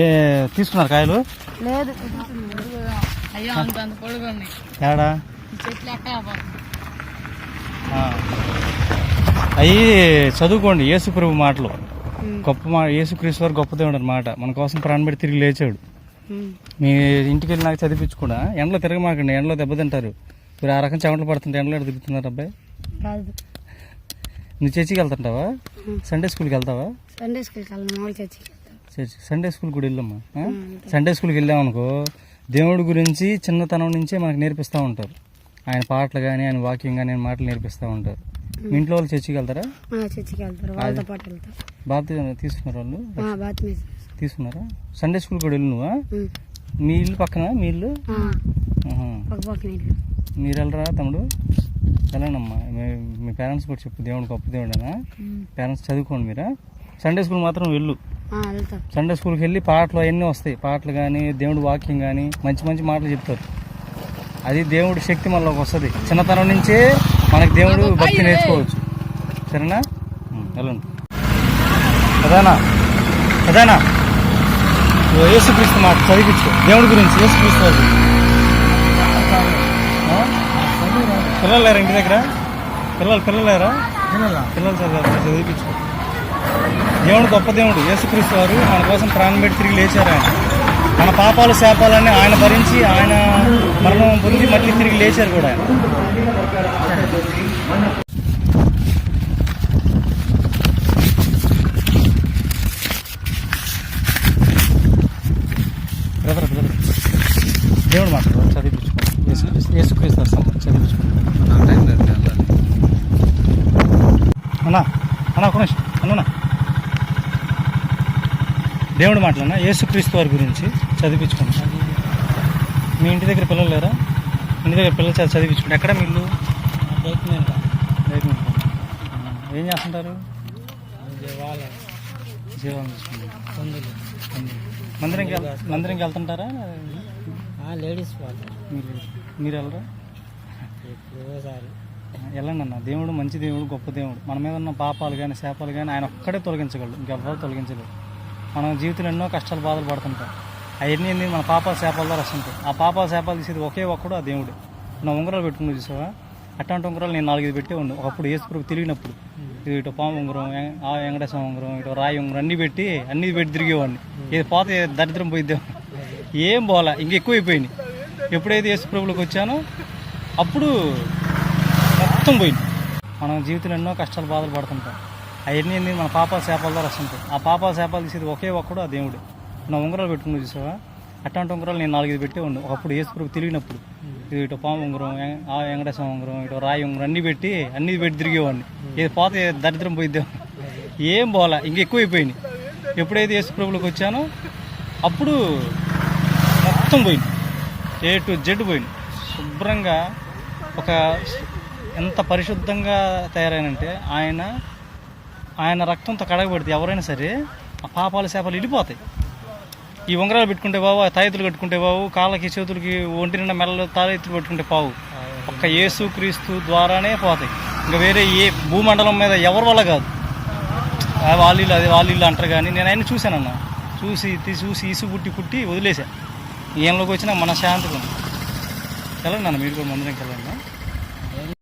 ఏ తీసుకున్నారు కాయలు? లేదు. అయ్యో అంత అంత అవి చదువుకోండి యేసు ప్రభు మాటలు. గొప్ప మా యేసుక్రీస్తు వారు గొప్ప దేవుడు అనమాట మన కోసం ప్రాణం పెట్టి తిరిగి లేచాడు. మీ ఇంటికి వెళ్ళి నాకు చదివించుకున్నా ఎండలో తిరగమాకండి ఎండలో దెబ్బతింటారు మీరు ఆ రకం చెమటలు పడుతుంటే ఎండలో ఎక్కడ తిరుగుతున్నారు అబ్బాయి? నువ్వు చర్చికి వెళ్తుంటావా? సండే స్కూల్కి వెళ్తావా? సండే స్కూల్కి వెళ్ళాను మామూలు చర్చికి. చర్చి సండే స్కూల్ కూడా వెళ్ళమ్మా? సండే స్కూల్కి వెళ్ళామనుకో దేవుడి గురించి చిన్నతనం నుంచే మనకు నేర్పిస్తూ ఉంటారు. ఆయన పాటలు కానీ ఆయన వాక్యం కానీ ఆయన మాటలు నేర్పిస్తూ ఉంటారు. మీ ఇంట్లో వాళ్ళు చర్చికి వెళ్తారా? చర్చికి వెళ్తారు. వాళ్ళతో పాటు వెళ్తారు. బాప్తి తీసుకున్నారు వాళ్ళు? తీసుకున్నారా. సండే స్కూల్ కూడా వెళ్ళు నువ్వా. మీ ఇల్లు పక్కన? మీ ఇల్లు? మీరు వెళ్ళరా తమ్ముడు? వెళ్ళండమ్మా మీ మీ పేరెంట్స్ కూడా చెప్పు దేవుడు గొప్ప దేవుడేనా పేరెంట్స్ చదువుకోండి మీరా? సండే స్కూల్ మాత్రం వెళ్ళు. సండే స్కూల్కి వెళ్ళి పాటలు అవన్నీ వస్తాయి. పాటలు కానీ దేవుడు వాక్యం కానీ మంచి మంచి మాటలు చెప్తారు. అది దేవుడి శక్తి మనలోకి వస్తుంది. చిన్నతనం నుంచే మనకి దేవుడు భక్తి నేర్చుకోవచ్చు. సరేనా? వెళ్ళండి. అదానా అదానా ఇదిగో యేసుక్రీస్తు మాట చదివించు. దేవుడి గురించి. ఆ? పిల్లలు లేరా ఇంటి దగ్గర? పిల్లలు పిల్లలు లేరా? పిల్లలు? చదివారు చదివించుకో దేవుడు గొప్ప దేవుడు యేసుక్రీస్తు వారు మన కోసం ప్రాణం పెట్టి తిరిగి లేచారు ఆయన. మన పాపాలు శాపాలన్నీ ఆయన భరించి ఆయన మరణం పొంది మళ్ళీ తిరిగి లేచారు కూడా ఆయన. బ్రదర్ బ్రదర్ దేవుడు మాట్లాడు చదివించుకో యేసుక్రీస్తు యేసుక్రీస్తు వారి అన్నా అన్నా నిమిషం. అన్నా. దేవుడు మాటలన్నా యేసుక్రీస్తు వారి గురించి చదివించుకోండి మీ ఇంటి దగ్గర పిల్లలు లేరా? ఇంటి దగ్గర పిల్లలు చదివి చదివించుకోండి ఎక్కడ మీ ఇల్లు? బైక్ మీద. ఏం చేస్తుంటారు? జీవాలు. మందిరంకి మందిరంకి వెళ్తుంటారా? లేడీస్ వాళ్ళు. మీరు మీరు వెళ్ళరా? వెళ్ళండి అన్న దేవుడు మంచి దేవుడు గొప్ప దేవుడు. మన మీద ఉన్న పాపాలు కానీ శాపాలు కానీ ఆయన ఒక్కడే తొలగించగలడు. ఇంకెవ్వరు తొలగించలేడు మనం జీవితంలో ఎన్నో కష్టాలు బాధలు పడుతుంటాం. అవన్నీ మన పాపాల శాపాల ద్వారా వస్తుంటాయి. ఆ పాపాల శాపాలు తీసేది ఒకే ఒక్కడు ఆ దేవుడు. నా ఉంగరాలు పెట్టుకుని చూసావా? అట్లాంటి ఉంగరాలు నేను నాలుగైదు పెట్టే ఉండు. ఒకప్పుడు ఏసుప్రభు తెలియనప్పుడు ఇది ఇటు పాము ఉంగరం ఆ వెంకటేశ్వర ఉంగరం ఇటు రాయి ఉంగరం అన్నీ పెట్టి అన్నీ పెట్టి తిరిగేవాడిని. ఇది పోతే దరిద్రం పోయిద్దాం. ఏం పోలా ఇంకెక్కువైపోయింది ఎప్పుడైతే యేసుప్రభులకు వచ్చానో అప్పుడు మొత్తం పోయింది. మనం జీవితంలో ఎన్నో కష్టాలు బాధలు పడుతుంటాం. అవన్నీ ఏంది? మన పాపాల శాపాల ద్వారా వస్తుంటాయి. ఆ పాపాల శాపాలు తీసేది ఒకే ఒక్కడు ఆ దేవుడు. నా ఉంగరాలు పెట్టుకుని చూసావా? అట్లాంటి ఉంగరాలు నేను నాలుగైదు పెట్టే ఉండు. ఒకప్పుడు ఏసుప్రభు తిరిగినప్పుడు. ఇది ఇటు పాము ఉంగరం ఆ వెంకటేశ్వర ఉంగరం ఇటు రాయి ఉంగరం అన్నీ పెట్టి అన్నీ పెట్టి తిరిగేవాడిని. ఇది పోతే దరిద్రం పోయిద్దాం ఏం పోలా ఇంకెక్కువైపోయింది ఎప్పుడైతే యేసుప్రభులకు వచ్చానో అప్పుడు మొత్తం పోయింది ఏ టు జెడ్ పోయింది శుభ్రంగా ఒక ఎంత పరిశుద్ధంగా తయారైనంటే ఆయన ఆయన రక్తంతో కడగబెడితే ఎవరైనా సరే ఆ పాపాల చేపలు వెళ్ళిపోతాయి ఈ ఉంగరాలు పెట్టుకుంటే బావు ఆ తాయెత్తులు కట్టుకుంటే బావు కాళ్ళకి చేతులకి ఒంటి నిండా మెల్లలు తాయెత్తులు పెట్టుకుంటే పావు. ఒక్క యేసు క్రీస్తు ద్వారానే పోతాయి. ఇంకా వేరే ఏ భూమండలం మీద ఎవరి వల్ల కాదు. ఆ వాళ్ళు వీళ్ళు అదే వాళ్ళు అంటారు కానీ నేను ఆయన చూశానన్న. చూసి ఇది చూసి ఇసు పుట్టి పుట్టి వదిలేశాను ఈయనలోకి వచ్చినా మన శాంతిగా ఉంది. వెళ్ళండి అన్న మీరు కూడా ముందరికి వెళ్ళండి.